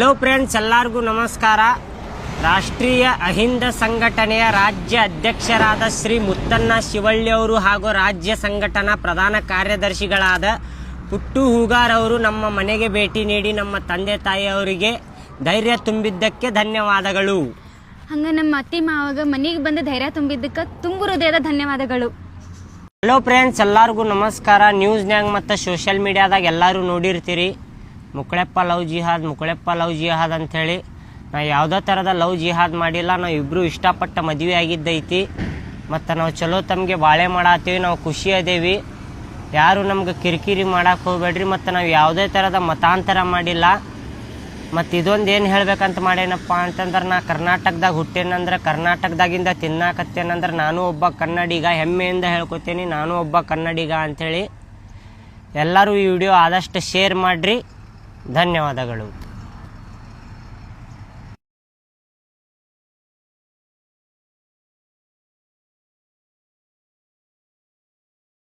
Hello friends ಎಲ್ಲರಿಗೂ ನಮಸ್ಕಾರ. ರಾಷ್ಟ್ರೀಯ ಅಹಿಂದ ಸಂಘಟನೆಯ ರಾಜ್ಯ ಅಧ್ಯಕ್ಷರಾದ ಶ್ರೀ ಮುತ್ತಣ್ಣ ಶಿವಳ್ಳಿ ಅವರು ಹಾಗೂ ರಾಜ್ಯ ಸಂಘಟನಾ ಪ್ರಧಾನ ಕಾರ್ಯದರ್ಶಿಗಳಾದ ಪುಟ್ಟು ಹೂಗಾರ್ ಅವರು ನಮ್ಮ ಮನೆಗೆ ಭೇಟಿ ನೀಡಿ ನಮ್ಮ ತಂದೆ ತಾಯಿಯವರಿಗೆ ಧೈರ್ಯ ತುಂಬಿದ್ದಕ್ಕೆ ಧನ್ಯವಾದಗಳು. ಹಂಗ ನಮ್ಮ ಅತ್ತಿ ಮಾವಾಗ ಮನೆಗೆ ಬಂದು ಧೈರ್ಯ ತುಂಬಿದ್ದಕ್ಕೆ ತುಂಬು ಹೃದಯದ ಧನ್ಯವಾದಗಳು. ಹಲೋ ಫ್ರೆಂಡ್ಸ್ ಎಲ್ಲರಿಗೂ ನಮಸ್ಕಾರ. ನ್ಯೂಸ್ನ್ಯಾಗ ಮತ್ತು ಸೋಷಿಯಲ್ ಮೀಡಿಯಾದಾಗ ಎಲ್ಲರೂ ನೋಡಿರ್ತೀರಿ. ಮುಕಳೆಪ್ಪ ಲವ್ ಜಿಹಾದ್, ಮುಕಳೆಪ್ಪ ಲವ್ ಜಿಹಾದ್ ಅಂಥೇಳಿ ನಾ ಯಾವುದೇ ಥರದ ಲವ್ ಜಿಹಾದ್ ಮಾಡಿಲ್ಲ. ನಾವು ಇಬ್ಬರು ಇಷ್ಟಪಟ್ಟ ಮದುವೆ ಆಗಿದ್ದೈತಿ. ಮತ್ತು ನಾವು ಚಲೋ ತಮಗೆ ಬಾಳೆ ಮಾಡತ್ತೀವಿ ನಾವು ಖುಷಿ ಅದೇವಿ. ಯಾರು ನಮ್ಗೆ ಕಿರಿಕಿರಿ ಮಾಡಕ್ಕೆ ಹೋಗ್ಬೇಡ್ರಿ. ಮತ್ತು ನಾವು ಯಾವುದೇ ಥರದ ಮತಾಂತರ ಮಾಡಿಲ್ಲ. ಮತ್ತು ಇದೊಂದು ಏನು ಹೇಳ್ಬೇಕಂತ ಮಾಡೇನಪ್ಪ ಅಂತಂದ್ರೆ, ನಾ ಕರ್ನಾಟಕದಾಗ ಹುಟ್ಟೇನಂದ್ರೆ ಕರ್ನಾಟಕದಾಗಿಂದ ತಿನ್ನಾಕತ್ತೇನಂದ್ರೆ ನಾನು ಒಬ್ಬ ಕನ್ನಡಿಗ. ಹೆಮ್ಮೆಯಿಂದ ಹೇಳ್ಕೊತೀನಿ, ನಾನು ಒಬ್ಬ ಕನ್ನಡಿಗ ಅಂಥೇಳಿ ಎಲ್ಲರೂ ಈ ವಿಡಿಯೋ ಆದಷ್ಟು ಶೇರ್ ಮಾಡಿರಿ. ಧನ್ಯವಾದಗಳು.